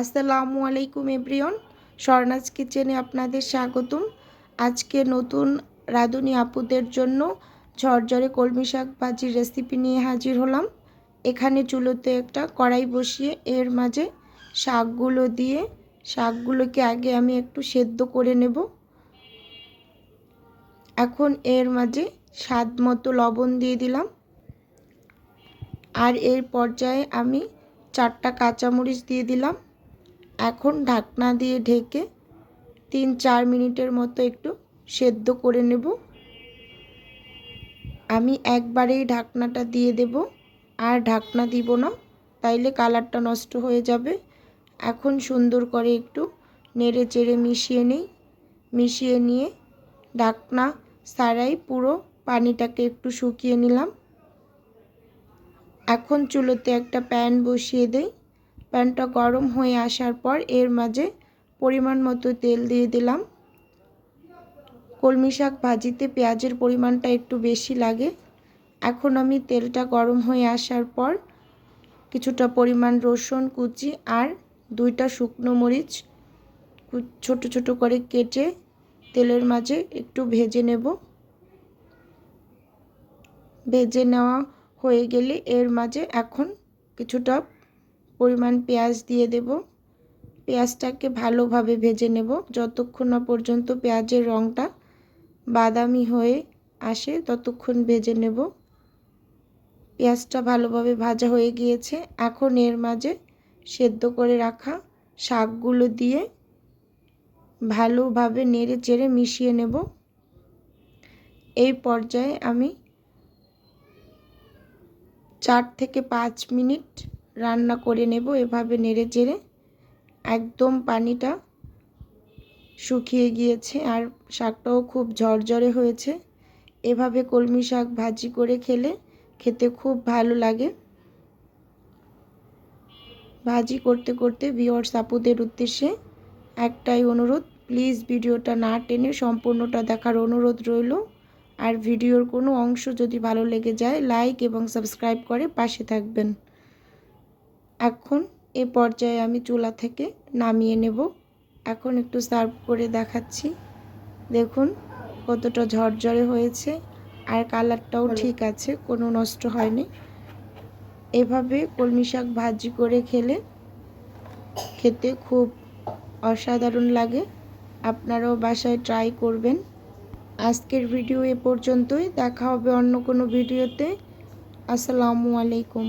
আসসালামু আলাইকুম এভরিওন স্বর্ণাজ কিচেনে আপনাদের স্বাগতম। আজকে নতুন রাঁধুনি আপুদের জন্য ঝরঝরে কলমি শাক ভাজির রেসিপি নিয়ে হাজির হলাম। এখানে চুলোতে একটা কড়াই বসিয়ে এর মাঝে শাকগুলো দিয়ে শাকগুলোকে আগে আমি একটু সেদ্ধ করে নেব। এখন এর মাঝে স্বাদ মতো লবণ দিয়ে দিলাম। আর এর পর্যায়ে আমি চারটা কাঁচামরিচ দিয়ে দিলাম। এখন ঢাকনা দিয়ে ঢেকে তিন চার মিনিটের মতো একটু সেদ্ধ করে নেব। আমি একবারেই ঢাকনাটা দিয়ে দেব। আর ঢাকনা দিব না, তাইলে কালারটা নষ্ট হয়ে যাবে। এখন সুন্দর করে একটু নেড়ে চেড়ে মিশিয়ে নিই। মিশিয়ে নিয়ে ঢাকনা সারাই পুরো পানিটাকে একটু শুকিয়ে নিলাম। এখন চুলোতে একটা প্যান বসিয়ে দেই। প্যানটা গরম হয়ে আসার পর এর মাঝে পরিমাণ মতো তেল দিয়ে দিলাম। কলমি শাক ভাজিতে পেঁয়াজের পরিমাণটা একটু বেশি লাগে। এখন আমি তেলটা গরম হয়ে আসার পর কিছুটা পরিমাণ রসুন কুচি আর দুইটা শুকনো মরিচ ছোট ছোট করে কেটে তেলের মাঝে একটু ভেজে নেব। ভেজে নেওয়া হয়ে গেলে এর মাঝে এখন কিছুটা পরিমাণ পেঁয়াজ দিয়ে দেব। পেঁয়াজটাকে ভালোভাবে ভেজে নেব। যতক্ষণ না পর্যন্ত পেঁয়াজের রঙটা বাদামি হয়ে আসে, ততক্ষণ ভেজে নেব। পেঁয়াজটা ভালোভাবে ভাজা হয়ে গিয়েছে। এখন এর মাঝে সেদ্ধ করে রাখা শাকগুলো দিয়ে ভালোভাবে নেড়ে চেড়ে মিশিয়ে নেব। এই পর্যায়ে আমি চার থেকে পাঁচ মিনিট রান্না করে নেব এভাবে নেড়ে চেড়ে। একদম পানিটা শুকিয়ে গিয়েছে আর শাকটাও খুব ঝরঝরে হয়েছে। এভাবে কলমি শাক ভাজি করে খেলে খেতে খুব ভালো লাগে। ভাজি করতে করতে ভিওয়ার্স সাপুদের উদ্দেশ্যে একটাই অনুরোধ, প্লিজ ভিডিওটা না টেনে সম্পূর্ণটা দেখার অনুরোধ রইল। আর ভিডিওর কোনো অংশ যদি ভালো লেগে যায়, লাইক এবং সাবস্ক্রাইব করে পাশে থাকবেন। এখন এ পর্যায়ে আমি চুলা থেকে নামিয়ে নেব। এখন একটু সার্ভ করে দেখাচ্ছি। দেখুন কতটা ঝরঝরে হয়েছে আর কালারটাও ঠিক আছে কোনো নষ্ট হয়নি। এভাবে কলমি শাক ভাজি করে খেলে খেতে খুব অসাধারণ লাগে। আপনারাও বাসায় ট্রাই করবেন। আজকের ভিডিও এ পর্যন্তই। দেখা হবে অন্য কোনো ভিডিওতে। আসসালামু আলাইকুম।